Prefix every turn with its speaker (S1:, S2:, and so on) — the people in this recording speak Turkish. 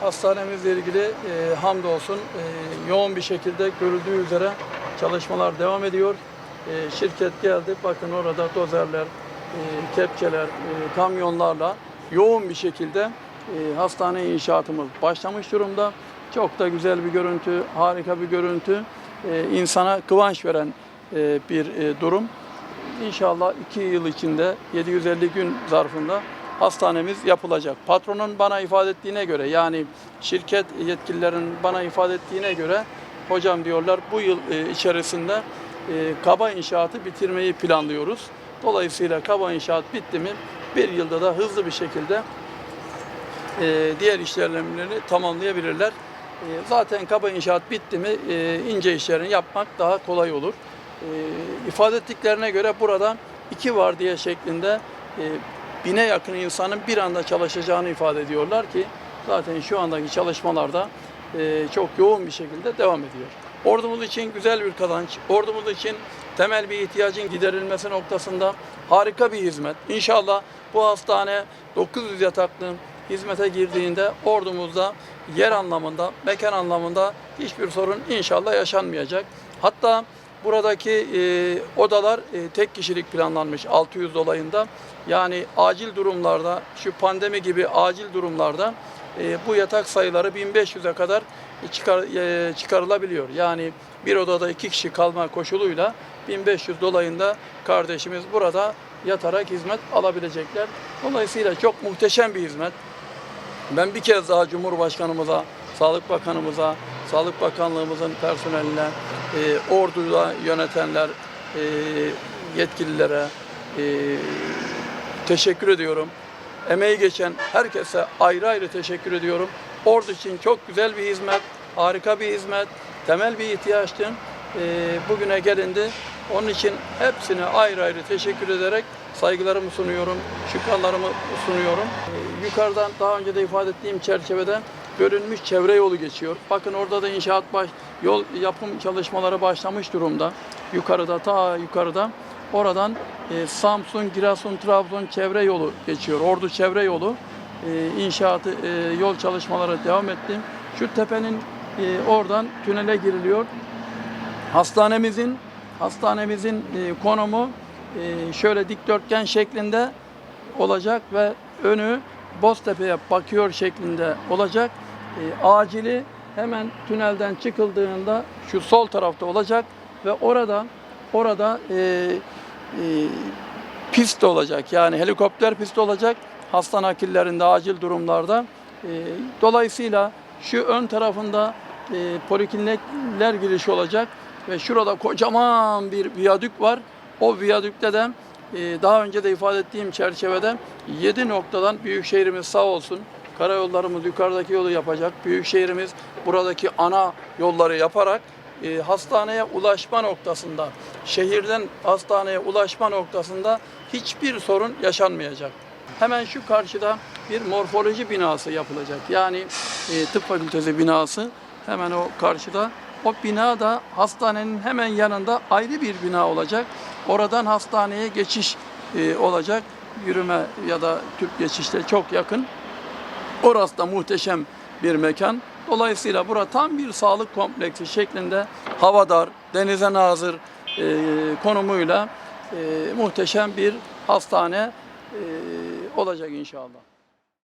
S1: Hastanemizle ilgili e, hamdolsun e, yoğun bir şekilde görüldüğü üzere çalışmalar devam ediyor. E, şirket geldi. Bakın orada dozerler, e, kepçeler, e, kamyonlarla yoğun bir şekilde e, hastane inşaatımız başlamış durumda. Çok da güzel bir görüntü, harika bir görüntü. E, insana kıvanç veren e, bir e, durum. İnşallah 2 yıl içinde 750 gün zarfında hastanemiz yapılacak. Patronun bana ifade ettiğine göre yani şirket yetkililerin bana ifade ettiğine göre hocam diyorlar bu yıl e, içerisinde e, kaba inşaatı bitirmeyi planlıyoruz. Dolayısıyla kaba inşaat bitti mi bir yılda da hızlı bir şekilde e, diğer işlemlerini tamamlayabilirler. Zaten kaba inşaat bitti mi ince işlerini yapmak daha kolay olur. İfade ettiklerine göre burada iki vardiya şeklinde bine yakın insanın bir anda çalışacağını ifade ediyorlar ki zaten şu andaki çalışmalarda e, çok yoğun bir şekilde devam ediyor. Ordumuz için güzel bir kazanç, ordumuz için temel bir ihtiyacın giderilmesi noktasında harika bir hizmet. İnşallah bu hastane 900 yataklı hizmete girdiğinde ordumuzda yer anlamında, mekan anlamında hiçbir sorun inşallah yaşanmayacak. Hatta buradaki e, odalar e, tek kişilik planlanmış 600 dolayında. Yani acil durumlarda, şu pandemi gibi acil durumlarda e, bu yatak sayıları 1500'e kadar çıkar, e, çıkarılabiliyor. Yani bir odada iki kişi kalma koşuluyla 1500 dolayında kardeşimiz burada yatarak hizmet alabilecekler. Dolayısıyla çok muhteşem bir hizmet. Ben bir kez daha Cumhurbaşkanımıza, Sağlık Bakanımıza, Sağlık Bakanlığımızın personeline, e, orduda yönetenler, e, yetkililere e, teşekkür ediyorum. Emeği geçen herkese ayrı ayrı teşekkür ediyorum. Ordu için çok güzel bir hizmet, harika bir hizmet, temel bir ihtiyaçtı. E, bugüne gelindi. Onun için hepsine ayrı ayrı teşekkür ederek saygılarımı sunuyorum, şükranlarımı sunuyorum. Ee, yukarıdan daha önce de ifade ettiğim çerçevede bölünmüş çevre yolu geçiyor. Bakın orada da inşaat baş, yol yapım çalışmaları başlamış durumda. Yukarıda ta yukarıda oradan e, Samsun, Giresun, Trabzon çevre yolu geçiyor. Ordu çevre yolu e, inşaatı, e, yol çalışmaları devam etti. Şu tepenin e, oradan tünele giriliyor. Hastanemizin hastanemizin e, konumu e, şöyle dikdörtgen şeklinde olacak ve önü Boztepe'ye bakıyor şeklinde olacak. E, acili hemen tünelden çıkıldığında şu sol tarafta olacak ve orada orada e, e, pist olacak. Yani helikopter pisti olacak hasta nakillerinde acil durumlarda. E, dolayısıyla şu ön tarafında e, poliklinikler girişi olacak ve şurada kocaman bir viyadük var. O viyadükte de e, daha önce de ifade ettiğim çerçevede 7 noktadan Büyükşehirimiz sağ olsun karayollarımız yukarıdaki yolu yapacak. Büyükşehirimiz buradaki ana yolları yaparak e, hastaneye ulaşma noktasında, şehirden hastaneye ulaşma noktasında hiçbir sorun yaşanmayacak. Hemen şu karşıda bir morfoloji binası yapılacak. Yani e, tıp fakültesi binası hemen o karşıda. O bina da hastanenin hemen yanında ayrı bir bina olacak. Oradan hastaneye geçiş e, olacak. Yürüme ya da tüp geçişte çok yakın. Orası da muhteşem bir mekan. Dolayısıyla bura tam bir sağlık kompleksi şeklinde havadar, denize nazır e, konumuyla e, muhteşem bir hastane e, olacak inşallah.